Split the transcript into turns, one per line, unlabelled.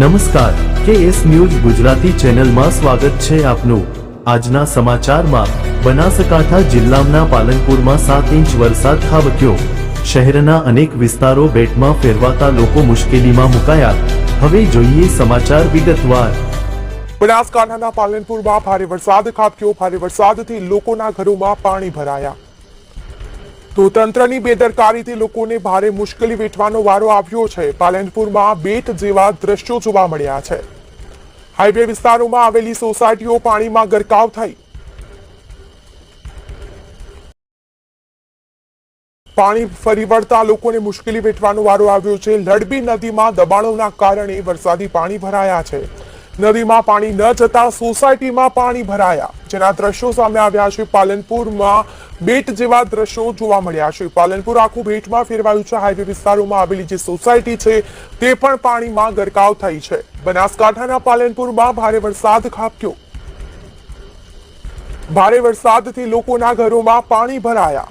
નમસ્કાર. કે S news Gujarati ચેનલમાં સ્વાગત છે આપનું. આજના સમાચારમાં, બનાસકાંઠા જિલ્લાના પાલનપુરમાં સાત ઇંચ વરસાદ ખાબક્યો. શહેરના અનેક વિસ્તારો બેટમાં ફેરવાતા લોકો મુશ્કેલીમાં મુકાયા. હવે જોઈએ સમાચાર વિગતવાર.
બનાસકાંઠાના પાલનપુરમાં ભારે વરસાદ ખાબક્યો. ભારે વરસાદથી લોકોના ઘરોમાં પાણી ભરાયા. તો તંત્રની બેદરકારીથી લોકોને ભારે મુશ્કેલી વેઠવાનો વારો આવ્યો છે. પાલનપુરમાં બેટ જેવા દ્રશ્યો જોવા મળ્યા છે. હાઈવે વિસ્તારોમાં આવેલી સોસાયટીઓ પાણીમાં ગરકાવ થઈ. પાણી ફરી વળતા લોકોને મુશ્કેલી વેઠવાનો વારો આવ્યો છે. લડબી નદીમાં દબાણોના કારણે વરસાદી પાણી ભરાયા છે. નદીમાં પાણી ન જતા સોસાયટીમાં પાણી ભરાયા. જેના દ્રશ્યો સામે આવ્યા છે. પાલનપુરમાં બેટ જેવા દ્રશ્યો જોવા મળ્યા છે. પાલનપુર આખું બેટમાં ફેરવાયું છે. હાઈવે વિસ્તારોમાં આવેલી જે સોસાયટી છે, તે પણ પાણીમાં ગરકાવ થઈ છે. બનાસકાંઠાના પાલનપુરમાં ભારે વરસાદ ખાબક્યો. ભારે વરસાદથી લોકોના ઘરોમાં પાણી ભરાયા.